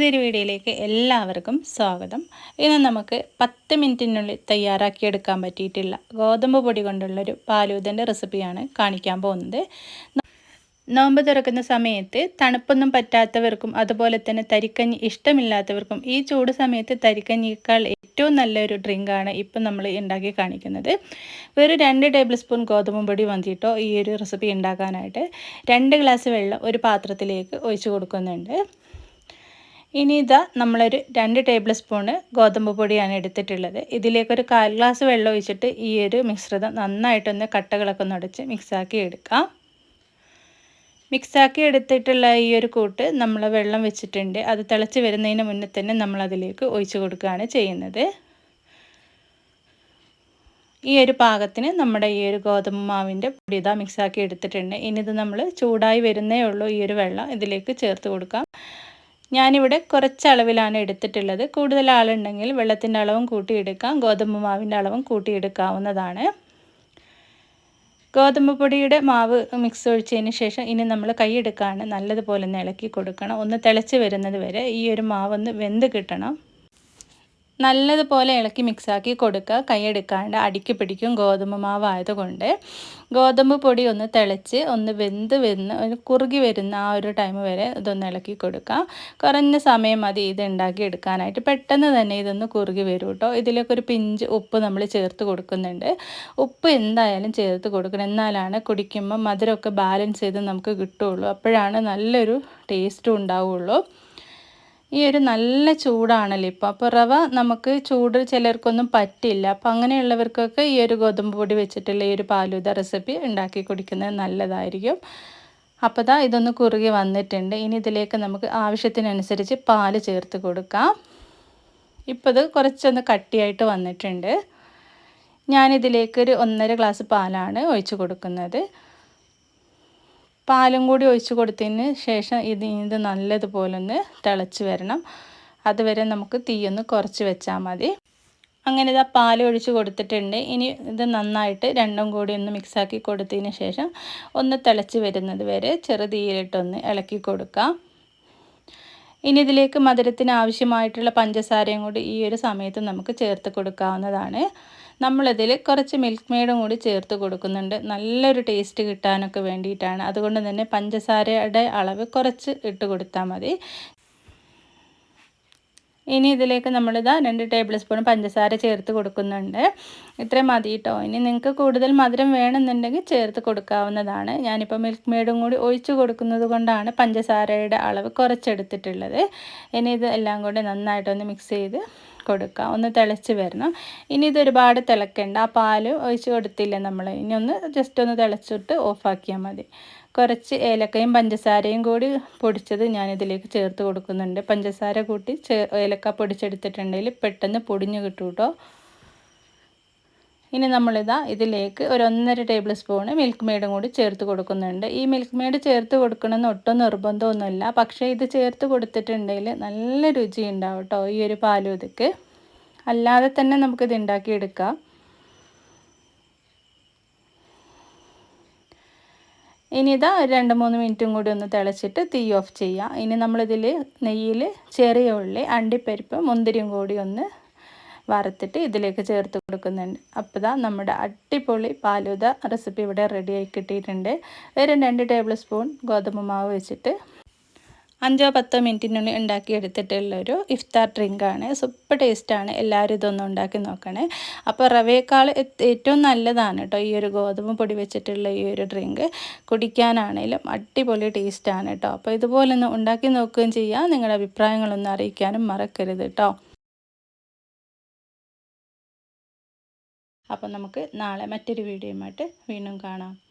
പുതിയൊരു വീഡിയോയിലേക്ക് എല്ലാവർക്കും സ്വാഗതം. ഇന്ന് നമുക്ക് പത്ത് മിനിറ്റിനുള്ളിൽ തയ്യാറാക്കിയെടുക്കാൻ പറ്റിയിട്ടുള്ള ഗോതമ്പ് പൊടി കൊണ്ടുള്ളൊരു പാലൂതന്റെ റെസിപ്പിയാണ് കാണിക്കാൻ പോകുന്നത്. നോമ്പ് തുറക്കുന്ന സമയത്ത് തണുപ്പൊന്നും പറ്റാത്തവർക്കും അതുപോലെ തന്നെ തരിക്കഞ്ഞി ഇഷ്ടമില്ലാത്തവർക്കും ഈ ചൂട് സമയത്ത് തരിക്കഞ്ഞിയേക്കാൾ ഏറ്റവും നല്ലൊരു ഡ്രിങ്കാണ് ഇപ്പം നമ്മൾ ഉണ്ടാക്കി കാണിക്കുന്നത്. വെറും രണ്ട് ടേബിൾ സ്പൂൺ ഗോതമ്പ് പൊടി വന്നിട്ടോ ഈ ഒരു റെസിപ്പി ഉണ്ടാക്കാനായിട്ട് രണ്ട് ഗ്ലാസ് വെള്ളം ഒരു പാത്രത്തിലേക്ക് ഒഴിച്ചു കൊടുക്കുന്നുണ്ട്. ഇനി ഇതാ നമ്മളൊരു രണ്ട് ടേബിൾ സ്പൂണ് ഗോതമ്പ് പൊടിയാണ് എടുത്തിട്ടുള്ളത്. ഇതിലേക്കൊരു കാൽ ഗ്ലാസ് വെള്ളം ഒഴിച്ചിട്ട് ഈ ഒരു മിശ്രിതം നന്നായിട്ടൊന്ന് കട്ടകളൊക്കെ നടച്ച് മിക്സാക്കി എടുക്കാം. മിക്സാക്കി എടുത്തിട്ടുള്ള ഈ ഒരു കൂട്ട് നമ്മൾ വെള്ളം വെച്ചിട്ടുണ്ട്. അത് തിളച്ച് വരുന്നതിന് മുന്നേ തന്നെ നമ്മളതിലേക്ക് ഒഴിച്ചു കൊടുക്കുകയാണ് ചെയ്യുന്നത്. ഈ ഒരു പാകത്തിന് നമ്മുടെ ഈ ഒരു ഗോതമ്പ് മാവിന്റെ പൊടി ഇതാ മിക്സാക്കി എടുത്തിട്ടുണ്ട്. ഇനി ഇത് നമ്മൾ ചൂടായി വരുന്നേ ഉള്ളൂ ഈ ഒരു വെള്ളം. ഇതിലേക്ക് ചേർത്ത് കൊടുക്കാം. ഞാനിവിടെ കുറച്ച് അളവിലാണ് എടുത്തിട്ടുള്ളത്. കൂടുതൽ ആളുണ്ടെങ്കിൽ വെള്ളത്തിന്റെ അളവും കൂട്ടിയെടുക്കാം. ഗോതമ്പ് മാവിന്റെ അളവും കൂട്ടിയെടുക്കാവുന്നതാണ്. ഗോതമ്പ് പൊടിയുടെ മാവ് മിക്സ് ഒഴിച്ചതിന് ശേഷം ഇനി നമ്മൾ കൈയെടുക്കാണ് നല്ലതുപോലെ ഒന്ന് ഇളക്കി കൊടുക്കണം. ഒന്ന് തിളച്ച് വരുന്നത് വരെ ഈ ഒരു ഒന്ന് വെന്ത് കിട്ടണം. നല്ലതുപോലെ ഇളക്കി മിക്സാക്കി കൊടുക്കുക. കൈയെടുക്കാണ്ട് അടിക്ക് പിടിക്കും ഗോതമ്പ് മാവായതുകൊണ്ട് ഗോതമ്പ് പൊടി ഒന്ന് തിളച്ച് ഒന്ന് വെന്ത് വരുന്ന കുറുകി വരുന്ന ആ ഒരു ടൈം വരെ ഇതൊന്ന് ഇളക്കി കൊടുക്കുക. കുറഞ്ഞ സമയം മതി ഇത് ഉണ്ടാക്കി എടുക്കാനായിട്ട്. പെട്ടെന്ന് തന്നെ ഇതൊന്ന് കുറുകി വരും കേട്ടോ ഇതിലേക്ക് ഒരു പിഞ്ച് ഉപ്പ് നമ്മൾ ചേർത്ത് കൊടുക്കുന്നുണ്ട്. ഉപ്പ് എന്തായാലും ചേർത്ത് കൊടുക്കണം. എന്നാലാണ് കുടിക്കുമ്പോൾ മധുരമൊക്കെ ബാലൻസ് ചെയ്ത് നമുക്ക് കിട്ടുകയുള്ളൂ. അപ്പോഴാണ് നല്ലൊരു ടേസ്റ്റും ഉണ്ടാവുകയുള്ളൂ. ഈ ഒരു നല്ല ചൂടാണല്ലോ. ഇപ്പോൾ അപ്പോൾ റവ നമുക്ക് ചൂട് ചിലർക്കൊന്നും പറ്റില്ല. അപ്പോൾ അങ്ങനെയുള്ളവർക്കൊക്കെ ഈ ഒരു ഗോതമ്പ് പൊടി വെച്ചിട്ടുള്ള ഈ ഒരു പാലുത റെസിപ്പി ഉണ്ടാക്കി കുടിക്കുന്നത് നല്ലതായിരിക്കും. അപ്പോൾ ദാ ഇതൊന്ന് കുറുകി വന്നിട്ടുണ്ട്. ഇനി ഇതിലേക്ക് നമുക്ക് ആവശ്യത്തിനനുസരിച്ച് പാൽ ചേർത്ത് കൊടുക്കാം. ഇപ്പോൾ ഇത് കുറച്ചൊന്ന് കട്ടിയായിട്ട് വന്നിട്ടുണ്ട്. ഞാനിതിലേക്ക് ഒരു ഒന്നര ഗ്ലാസ് പാലാണ് ഒഴിച്ച് കൊടുക്കുന്നത്. പാലും കൂടി ഒഴിച്ച് കൊടുത്തതിന് ശേഷം ഇത് ഇത് നല്ലതുപോലെ ഒന്ന് തിളച്ച് വരണം. അതുവരെ നമുക്ക് തീയൊന്ന് കുറച്ച് വെച്ചാൽ മതി. അങ്ങനെ ഇതാ പാൽ ഒഴിച്ച് കൊടുത്തിട്ടുണ്ട്. ഇനി ഇത് നന്നായിട്ട് രണ്ടും കൂടി ഒന്ന് മിക്സാക്കി കൊടുത്തതിന് ശേഷം ഒന്ന് തിളച്ച് വരുന്നത് വരെ ചെറു തീയിലിട്ടൊന്ന് ഇളക്കി കൊടുക്കാം. ഇനി ഇതിലേക്ക് മധുരത്തിന് ആവശ്യമായിട്ടുള്ള പഞ്ചസാരയും കൂടി ഈ ഒരു സമയത്ത് നമുക്ക് ചേർത്ത് കൊടുക്കാവുന്നതാണ്. നമ്മളിതിൽ കുറച്ച് മിൽക്ക് മെയ്ഡും കൂടി ചേർത്ത് കൊടുക്കുന്നുണ്ട്. നല്ലൊരു ടേസ്റ്റ് കിട്ടാനൊക്കെ വേണ്ടിയിട്ടാണ്. അതുകൊണ്ട് തന്നെ പഞ്ചസാരയുടെ അളവ് കുറച്ച് ഇട്ട് കൊടുത്താൽ മതി. ഇനി ഇതിലേക്ക് നമ്മളിതാ രണ്ട് ടേബിൾ സ്പൂൺ പഞ്ചസാര ചേർത്ത് കൊടുക്കുന്നുണ്ട്. ഇത്രയും മതി കേട്ടോ ഇനി നിങ്ങൾക്ക് കൂടുതൽ മധുരം വേണമെന്നുണ്ടെങ്കിൽ ചേർത്ത് കൊടുക്കാവുന്നതാണ്. ഞാനിപ്പോൾ മിൽക്ക് മെയ്ഡും കൂടി ഒഴിച്ച് കൊടുക്കുന്നത് കൊണ്ടാണ് പഞ്ചസാരയുടെ അളവ് കുറച്ചെടുത്തിട്ടുള്ളത്. ഇനി ഇത് എല്ലാം കൂടി നന്നായിട്ടൊന്ന് മിക്സ് ചെയ്ത് കൊടുക്കുക ഒന്ന് തിളച്ച് വരണം. ഇനി ഇത് ഒരുപാട് തിളക്കേണ്ട. ആ പാൽ ഒഴിച്ച് കൊടുത്തില്ല നമ്മൾ ഇനി ഒന്ന് ജസ്റ്റ് ഒന്ന് തിളച്ചിട്ട് ഓഫാക്കിയാൽ മതി. കുറച്ച് ഏലക്കയും പഞ്ചസാരയും കൂടി പൊടിച്ചത് ഞാനിതിലേക്ക് ചേർത്ത് കൊടുക്കുന്നുണ്ട്. പഞ്ചസാര കൂട്ടി ഏലക്ക പൊടിച്ചെടുത്തിട്ടുണ്ടെങ്കിൽ പെട്ടെന്ന് പൊടിഞ്ഞ് കിട്ടും കേട്ടോ ഇനി നമ്മളിതാ ഇതിലേക്ക് ഒരു ഒന്നര ടേബിൾ സ്പൂണ് മിൽക്ക് മെയ്ഡും കൂടി ചേർത്ത് കൊടുക്കുന്നുണ്ട്. ഈ മിൽക്ക് മെയ്ഡ് ചേർത്ത് കൊടുക്കണമെന്ന് ഒട്ടും നിർബന്ധമൊന്നുമില്ല. പക്ഷേ ഇത് ചേർത്ത് കൊടുത്തിട്ടുണ്ടെങ്കിൽ നല്ല രുചി ഉണ്ടാവും കേട്ടോ ഈ ഒരു പാലൂതക്ക് അല്ലാതെ തന്നെ നമുക്കിത് ഉണ്ടാക്കിയെടുക്കാം. ഇനി ഇതാ രണ്ട് മൂന്ന് മിനിറ്റും കൂടി ഒന്ന് തിളച്ചിട്ട് തീ ഓഫ് ചെയ്യാം. ഇനി നമ്മളിതിൽ നെയ്യിൽ ചെറിയ ഉള്ളി അണ്ടിപ്പരിപ്പ് മുന്തിരിയും കൂടി ഒന്ന് വറുത്തിട്ട് ഇതിലേക്ക് ചേർത്ത് കൊടുക്കുന്നുണ്ട്. അപ്പോൾ ഇതാ നമ്മുടെ അടിപൊളി പാലുത റെസിപ്പി ഇവിടെ റെഡിയായി കിട്ടിയിട്ടുണ്ട്. ഒരു രണ്ട് ടേബിൾ സ്പൂൺ ഗോതമ്പ് മാവ് വെച്ചിട്ട് അഞ്ചോ പത്തോ മിനിറ്റിനുള്ളിൽ ഉണ്ടാക്കിയെടുത്തിട്ടുള്ളൊരു ഇഫ്താർ ഡ്രിങ്കാണ് സൂപ്പർ ടേസ്റ്റാണ് എല്ലാവരും ഇതൊന്നും ഉണ്ടാക്കി നോക്കണേ. അപ്പോൾ റവയേക്കാൾ ഏറ്റവും നല്ലതാണ് കേട്ടോ ഈ ഒരു ഗോതമ്പ് പൊടി വെച്ചിട്ടുള്ള ഈ ഒരു ഡ്രിങ്ക് കുടിക്കാനാണേലും അടിപൊളി ടേസ്റ്റാണ് കേട്ടോ അപ്പോൾ ഇതുപോലെ ഒന്ന് ഉണ്ടാക്കി നോക്കുകയും ചെയ്യാം. നിങ്ങളുടെ അഭിപ്രായങ്ങളൊന്നും അറിയിക്കാനും മറക്കരുത് കേട്ടോ അപ്പോൾ നമുക്ക് നാളെ മറ്റൊരു വീഡിയോയുമായിട്ട് വീണ്ടും കാണാം.